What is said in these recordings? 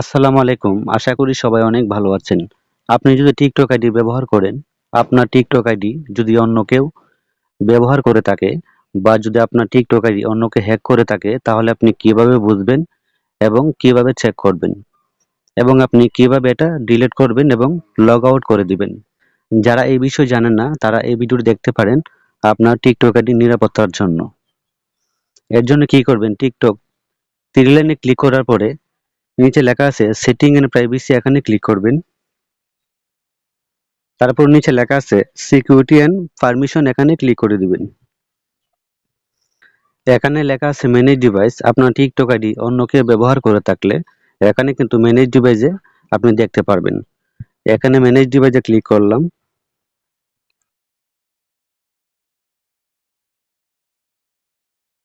আসসালামু আলাইকুম। আশা করি সবাই অনেক ভালো আছেন। আপনি যদি টিকটক আইডি ব্যবহার করেন, আপনার টিকটক আইডি যদি অন্য কেউ ব্যবহার করে থাকে বা যদি আপনার টিকটক আইডি অন্যকে হ্যাক করে থাকে, তাহলে আপনি কীভাবে বুঝবেন এবং কীভাবে চেক করবেন? এবং আপনি কীভাবে এটা ডিলিট করবেন এবং লগ আউট করে দিবেন? যারা এই বিষয় জানেন না, তারা এই ভিডিওটি দেখতে পারেন আপনার টিকটক আইডি নিরাপত্তার জন্য। এর জন্য কি করবেন? টিকটক থ্রি লাইনে ক্লিক করার পরে নিচে লেখা আছে সেটিং এন্ড প্রাইভেসি এখানে ক্লিক করবেন। তারপর নিচে লেখা আছে সিকিউরিটি এন্ড পারমিশন এখানে ক্লিক করে দিবেন। এখানে লেখা আছে ম্যানেজ ডিভাইস আপনার টিকটক আইডি অন্য কেউ ব্যবহার করে থাকলে এখানে কিন্তু ম্যানেজ ডিভাইসে আপনি দেখতে পারবেন। এখানে ম্যানেজ ডিভাইসে ক্লিক করলাম।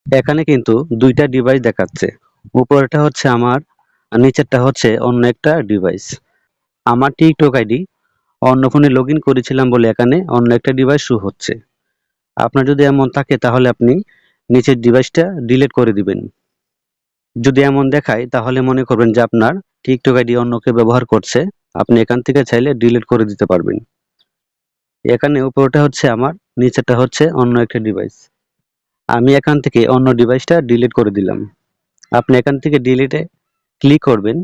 এখানে কিন্তু দুইটা ডিভাইস দেখাচ্ছে। উপরেরটা হচ্ছে আমার আর নিচেরটা হচ্ছে অন্য একটা ডিভাইস আমার টিকটক আইডি অন্য ফোনে লগ ইন করেছিলাম বলে এখানে অন্য একটা ডিভাইস শু হচ্ছে। আপনার যদি এমন থাকে তাহলে আপনি নিচের ডিভাইসটা ডিলিট করে দিবেন। যদি এমন দেখায় তাহলে মনে করবেন যে আপনার টিকটক আইডি অন্য কেউ ব্যবহার করছে। আপনি এখান থেকে চাইলে ডিলিট করে দিতে পারবেন। এখানে উপরটা হচ্ছে আমার, নিচেরটা হচ্ছে অন্য একটা ডিভাইস আমি এখান থেকে অন্য ডিভাইসটা ডিলিট করে দিলাম। আপনি এখান থেকে ডিলিটে ক্লিক করবেন।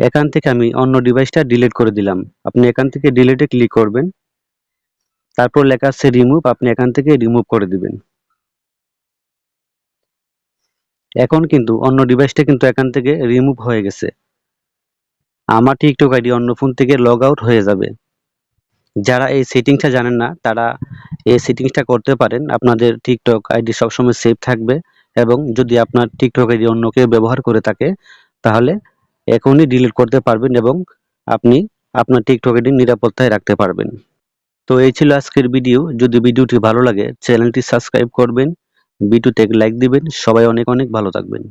এখান থেকে আমি অন্য ডিভাইসটা ডিলিট করে দিলাম। আপনি এখান থেকে ডিলিটে ক্লিক করবেন। তারপর লেখা আছে রিমুভ আপনি এখান থেকে রিমুভ করে দিবেন। এখন কিন্তু অন্য ডিভাইসটা কিন্তু এখান থেকে রিমুভ হয়ে গেছে। আমার টিকটক আইডি অন্য ফোন থেকে লগ আউট হয়ে যাবে। যারা এই সেটিংসটা জানেন না, তারা এই সেটিংসটা করতে পারেন। আপনাদের টিকটক আইডি সবসময় সেভ থাকবে এবং যদি আপনার টিকটক আইডি অন্য কেউ ব্যবহার করে থাকে, তাহলে এখনই ডিলিট করতে পারবেন এবং আপনি আপনার টিকটক আইডি নিরাপত্তায় রাখতে পারবেন। তো এই ছিল আজকের ভিডিও যদি ভিডিওটি ভালো লাগে চ্যানেলটি সাবস্ক্রাইব করবেন ভিডিওতে লাইক দিবেন। সবাই অনেক অনেক ভালো থাকবেন।